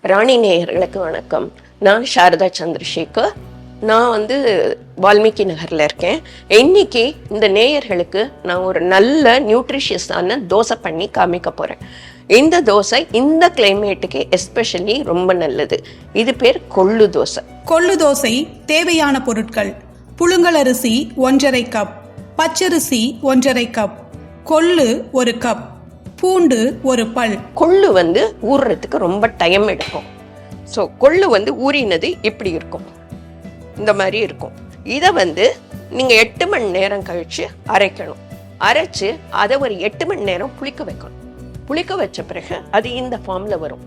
ராணி நேயர்களுக்கு வணக்கம். நான் சாரதா சந்திரசேகர். நான் வந்து வால்மீகி நகரில் இருக்கேன். இன்னைக்கு இந்த நேயர்களுக்கு நான் ஒரு நல்ல நியூட்ரிஷியஸான தோசை பண்ணி காமிக்க போகிறேன் இந்த தோசை இந்த கிளைமேட்டுக்கு எஸ்பெஷலி ரொம்ப நல்லது. இது பேர் கொள்ளு தோசை. கொள்ளு தோசை தேவையான பொருட்கள். புழுங்கலரிசி ஒன்றரை கப் பச்சரிசி ஒன்றரை கப் கொள்ளு ஒரு கப் பூண்டு ஒரு பல். கொள்ளு வந்து ஊறுறதுக்கு ரொம்ப டைம் எடுக்கும். ஸோ கொள்ளு வந்து ஊறினது இப்படி இருக்கும்? இந்த மாதிரி இருக்கும். இதை வந்து நீங்கள் எட்டு மணி நேரம் கழித்து அரைக்கணும். அரைச்சு அதை ஒரு எட்டு மணி நேரம் புளிக்க வைக்கணும். புளிக்க வச்ச பிறகு அது இந்த ஃபார்மில் வரும்.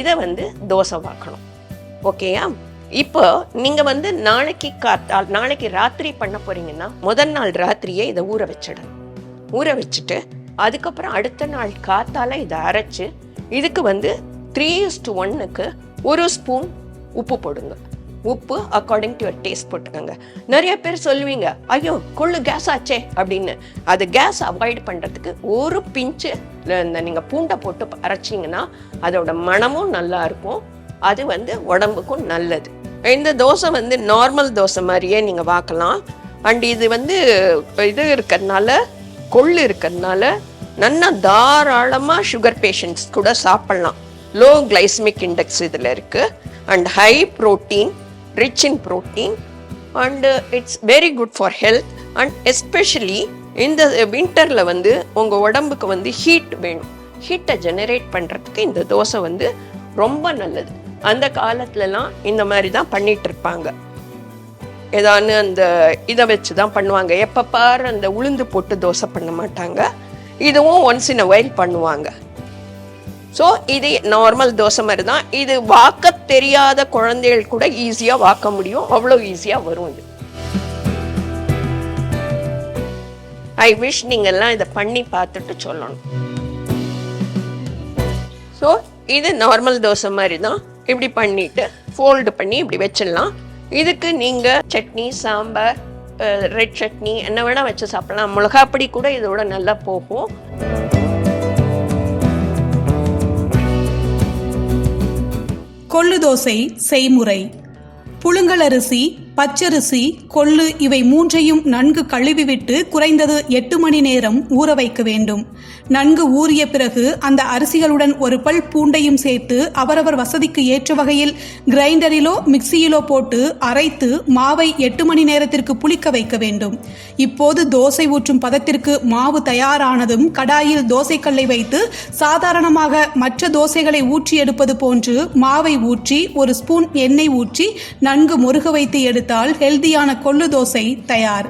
இதை வந்து தோசை வாக்கணும். ஓகேயா இப்போ நீங்கள் வந்து நாளைக்கு காத்தால் நாளைக்கு ராத்திரி பண்ண போறீங்கன்னா முதல் நாள் ராத்திரியே இதை ஊற வச்சிடணும். ஊற வச்சுட்டு அதுக்கப்புறம் அடுத்த நாள் காத்தால இதை அரைச்சி இதுக்கு வந்து த்ரீ டு ஒன்னுக்கு ஒரு ஸ்பூன் உப்பு போடுங்க. உப்பு அக்கார்டிங் டு டேஸ்ட் போட்டுக்கோங்க. நிறைய பேர் சொல்லுவீங்க ஐயோ கொள்ளு கேஸ் ஆச்சே அப்படின்னு. அது கேஸ் அவாய்ட் பண்ணுறதுக்கு ஒரு பிஞ்சு இந்த நீங்கள் பூண்டை போட்டு அரைச்சிங்கன்னா அதோட மணமும் நல்லா இருக்கும். அது வந்து உடம்புக்கும் நல்லது. இந்த தோசை வந்து நார்மல் தோசை மாதிரியே நீங்கள் வாக்கலாம். அண்ட் இது வந்து இது இருக்கிறதுனால கொள்ளு இருக்கிறதுனால நல்லா தாராளமாக சுகர் பேஷண்ட்ஸ் கூட சாப்பிட்லாம். லோ கிளைசமிக் இண்டெக்ஸ் இதில் இருக்குது and high protein rich in protein and it's very good for health and especially இந்த வின்டரில் வந்து உங்கள் உடம்புக்கு வந்து ஹீட் வேணும். ஹீட்டை ஜெனரேட் பண்ணுறதுக்கு இந்த தோசை வந்து ரொம்ப நல்லது. அந்த காலத்துலலாம் இந்த மாதிரி தான் பண்ணிட்டு ஏதான்னு ஏதானு அந்த இதை வச்சு தான் பண்ணுவாங்க. எப்போ பாரு அந்த உளுந்து போட்டு தோசை பண்ண மாட்டாங்க. இதுவும் ஒன்ஸ் இன் அ வைல் பண்ணுவாங்க. ஸோ இது நார்மல் தோசை மாதிரி தான் இது வாக்க தெரியாத குழந்தைகள் கூட ஈஸியாக வாக்க முடியும். அவ்வளோ ஈஸியாக வரும் இது. ஐ விஷ் நீங்கள்லாம் இதை பண்ணி பார்த்துட்டு சொல்லணும். ஸோ இது நார்மல் தோசை மாதிரி தான் இப்படி பண்ணிட்டு ஃபோல்டு பண்ணி இப்படி வச்சிடலாம். இதுக்கு நீங்கள் சட்னி சாம்பார் ரெட் சட்னி என்ன வேணால் வச்சு சாப்பிடலாம். மிளகாப்பொடி கூட இதோட நல்லா போகும். கொள்ளு தோசை செய்முறை. புழுங்கலரிசி பச்சரிசி கொள்ளு இவை மூன்றையும் நன்கு கழுவிவிட்டு குறைந்தது எட்டு மணி நேரம் ஊற வைக்க வேண்டும். நன்கு ஊறிய பிறகு அந்த அரிசிகளுடன் ஒரு பல் பூண்டையும் சேர்த்து அவரவர் வசதிக்கு ஏற்ற வகையில் கிரைண்டரிலோ மிக்சியிலோ போட்டு அரைத்து மாவை எட்டு மணி நேரத்திற்கு புளிக்க வைக்க வேண்டும். இப்போது தோசை ஊற்றும் பதத்திற்கு மாவு தயாரானதும் கடாயில் தோசைக்கல்லை வைத்து சாதாரணமாக மற்ற தோசைகளை ஊற்றி எடுப்பது போன்று மாவை ஊற்றி ஒரு ஸ்பூன் எண்ணெய் ஊற்றி நன்கு முருக வைத்து எடுத்து எடுத்தால் ஹெல்தியான கொள்ளு தோசை தயார்.